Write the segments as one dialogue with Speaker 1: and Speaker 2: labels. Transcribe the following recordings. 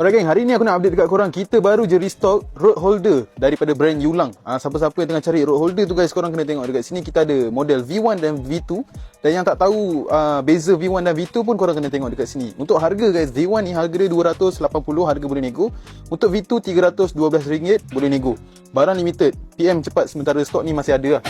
Speaker 1: Alright geng, hari ni aku nak update dekat korang. Kita baru je restock road holder daripada brand Yulang. Ha, Siapa-siapa yang tengah cari road holder tu guys Korang kena tengok. Dekat sini Kita ada model V1 dan V2 Dan yang tak tahu uh, beza V1 dan V2 pun korang kena tengok dekat sini. Untuk harga guys, V1 ni harga dia 280 Harga boleh nego. Untuk V2 312 ringgit boleh nego. Barang limited PM cepat sementara stok ni masih ada lah.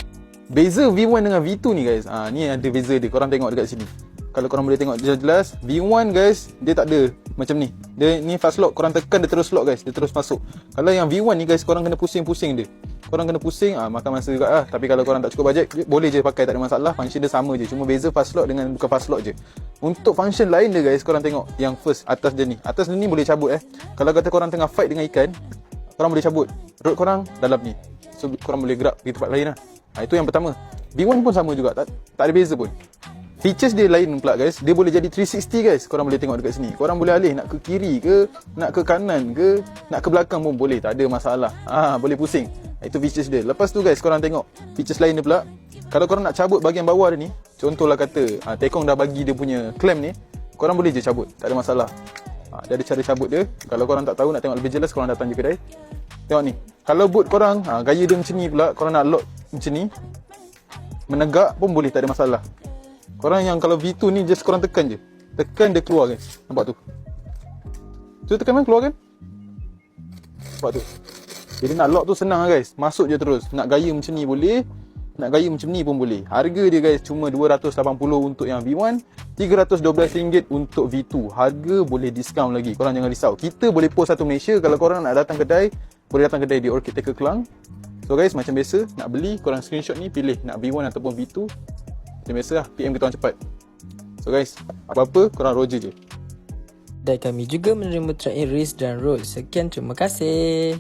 Speaker 1: Beza V1 dengan V2 ni guys. Ha, Ni ada beza dia. Korang tengok dekat sini. Kalau korang boleh tengok jelas-jelas V1 guys dia tak ada macam ni. Dia ni fast lock. Korang tekan dia terus lock guys. Dia terus masuk. Kalau yang V1 ni guys korang kena pusing-pusing dia. Korang kena pusing. Ah makan masa juga lah. Tapi kalau korang tak cukup bajet boleh je pakai. Tak ada masalah. Function dia sama je. Cuma beza fast lock dengan bukan fast lock je. Untuk function lain dia guys korang tengok yang first atas dia ni. Atas dia ni boleh cabut eh. Kalau kata korang tengah fight dengan ikan korang boleh cabut. Road korang dalam ni. So korang boleh gerak pergi tempat lain lah. Ha, itu yang pertama. V1 pun sama juga. Tak, tak ada beza pun Features dia lain pula guys. Dia boleh jadi 360 guys. Korang boleh tengok dekat sini. Korang boleh alih nak ke kiri ke Nak ke kanan ke Nak ke belakang pun boleh. Tak ada masalah. Ah Boleh pusing. Itu features dia. Lepas tu guys korang tengok Features lain dia pula. Kalau korang nak cabut bahagian bawah dia ni Contohlah kata ah, Tekong dah bagi dia punya clamp ni Korang boleh je cabut. Tak ada masalah. Ah, Dia ada cara cabut dia. Kalau korang tak tahu nak tengok lebih jelas Korang datang je kedai. Tengok ni. Kalau boot korang ah, Gaya dia macam ni pula Korang nak lock macam ni Menegak pun boleh tak ada masalah Korang yang kalau V2 ni just korang tekan je. Tekan dia keluar guys. Nampak tu. Tu tekan mana keluar kan? Nampak tu. Jadi nak lock tu senang guys. Masuk je terus. Nak gaya macam ni boleh. Nak gaya macam ni pun boleh. Harga dia guys cuma 280 untuk yang V1. 312 ringgit untuk V2. Harga boleh diskaun lagi. Korang jangan risau. Kita boleh post satu Malaysia. Kalau korang nak datang kedai. Boleh datang kedai di Orchid Taker Kelang. So guys macam biasa. Nak beli korang screenshot ni. Pilih nak V1 ataupun V2. Macam biasa lah PM kita orang cepat So guys Apa-apa korang roger je
Speaker 2: Dan kami juga menerima track race dan road. Sekian terima kasih.